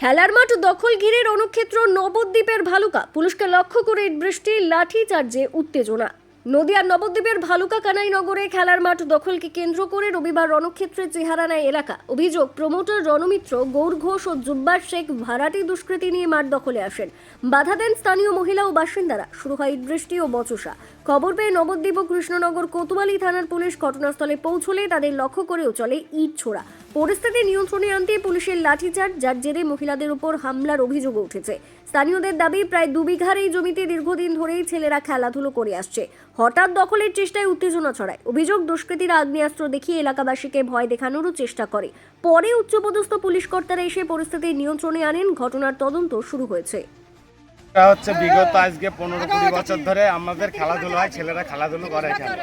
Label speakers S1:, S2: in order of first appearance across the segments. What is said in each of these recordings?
S1: খেলার মাঠ দখল ঘিরে রণক্ষেত্র নবদ্বীপের ভালুকা। পুলিশকে লক্ষ্য করে বৃষ্টি লাঠি চার্জে উত্তেজনা। নদিয়ার নবদ্বীপের ভালুকা কানাই নগরে খেলার মাঠ দখলকে কেন্দ্র করে রবিবার রণক্ষেত্রের চেহারা নেয় এলাকা। অভিযোগ, প্রমোটার রণমিত্র, গৌর ঘোষ ও জুব্বার শেখ ভাড়াটি দুষ্কৃতী নিয়ে মাঠ দখলে আসেন। বাধা দেন স্থানীয় মহিলা ও বাসিন্দারা। শুরু হয় বৃষ্টি ও বচসা। খবর পেয়ে নবদ্বীপ ও কৃষ্ণনগর কোতোয়ালি থানার পুলিশ ঘটনাস্থলে পৌঁছলে তাদের লক্ষ্য করেও চলে ইট ছোড়া পরিস্থিতি নিয়ন্ত্রণে আনতে পুলিশের লাঠিচার্জ, যার জেরে মহিলাদের উপর হামলার অভিযোগ উঠেছে। স্থানীয়দের দাবি, প্রায় দু বিঘার এই জমিতে দীর্ঘদিন ধরেই ছেলেরা খেলাধুলো করে আসছে। হঠাৎ দখলের চেষ্টায় উত্তেজনা ছড়ায়। অভিযোগ, দুষ্কৃতীরা আগ্নেয়াস্ত্র দেখিয়ে এলাকাবাসীকে ভয় দেখানোরও চেষ্টা করে। পরে উচ্চপদস্থ পুলিশ কর্তারা এসে পরিস্থিতি নিয়ন্ত্রণে আনেন। ঘটনার তদন্ত শুরু হয়েছে।
S2: হচ্ছে বিগত আজকে পনেরো কুড়ি বছর ধরে আমাদের খেলাধুলো হয়, ছেলেরা খেলাধুলো করে এখানে।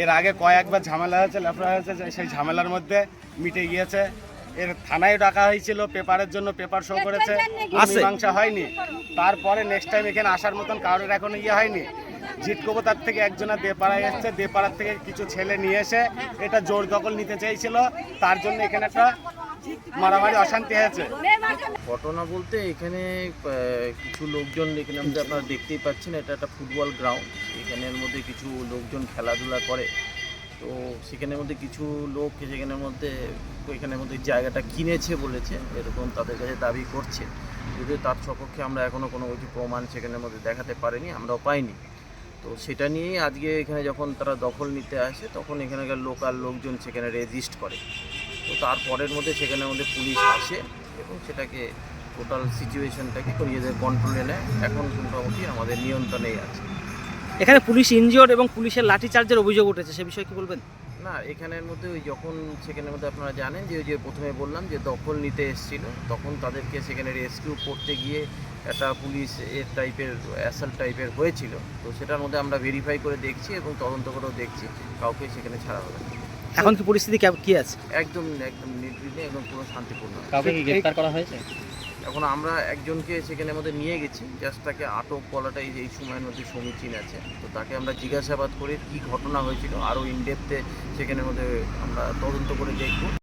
S2: এর আগে কয়েকবার ঝামেলা হয়েছে লেফড়া হয়েছে সেই ঝামেলার মধ্যে মিটে গিয়েছে। এর থানায় ডাকা হয়েছিল পেপারের জন্য পেপার শো করেছে। মীমাংসা হয়নি। তারপরে নেক্সট টাইম এখানে আসার মতন কারোর এখনও ইয়ে হয়নি। জিটকোবো তার থেকে একজনা দেপাড়ায় এসছে দেপাড়ার থেকে কিছু ছেলে নিয়ে এসে এটা জোর দখল নিতে চেয়েছিল তার জন্য এখানে একটা মারামারি, অশান্তি হয়েছে।
S3: ঘটনা বলতে এখানে কিছু লোকজন এখানে মধ্যে আপনারা দেখতেই পাচ্ছেন, এটা একটা ফুটবল গ্রাউন্ড। এখানের মধ্যে কিছু লোকজন খেলাধুলা করে। তো সেখানের মধ্যে কিছু লোক সেখানের মধ্যে, এখানের মধ্যে জায়গাটা কিনেছে বলেছে, এরকম তাদের কাছে দাবি করছে। যদিও তার সপক্ষে আমরা এখনও কোনো কিছু প্রমাণ সেখানের মধ্যে দেখাতে পারিনি, আমরাও পাইনি। তো সেটা নিয়েই আজকে এখানে যখন তারা দখল নিতে আসে, তখন এখানকার লোকাল লোকজন সেখানে রেজিস্ট করে। তো তারপরের মধ্যে সেখানের মধ্যে পুলিশ আসে এবং সেটাকে টোটাল সিচুয়েশনটাকে নিজেদের কন্ট্রোলে নেয়। এখন মোটামুটি আমাদের নিয়ন্ত্রণেই আছে।
S4: এখানে পুলিশ ইনজিওর এবং পুলিশের লাঠিচার্জের অভিযোগ উঠেছে সে বিষয়ে কি বলবেন?
S3: না এখানের মধ্যে ওই যখন সেখানের মধ্যে আপনারা জানেন যে ওই যে প্রথমে বললাম যে দখল নিতে এসেছিল তখন তাদেরকে সেখানে রেস্কিউ করতে গিয়ে একটা পুলিশ এর টাইপের অ্যাসাল টাইপের হয়েছিল। তো সেটার মধ্যে আমরা ভেরিফাই করে দেখছি এবং তদন্ত করেও দেখছি কাউকে সেখানে ছাড়া হবে না।
S4: এখন কি পরিস্থিতি কি আছে?
S3: একদম একদম নির্বিঘ্নে এবং পুরো শান্তিপূর্ণ।
S4: কাউকে কি গ্রেফতার করা হয়েছে?
S3: এখন আমরা একজনকে সেখানে আমাদের নিয়ে গেছি জাস্ট তাকে আটক বলাটাই এই সময়ের মধ্যে সমীচীন আছে। তো তাকে আমরা জিজ্ঞাসাবাদ করে কি ঘটনা হয়েছিল আরও ইনডেপথে সেখানে মধ্যে আমরা তদন্ত করে দেখব।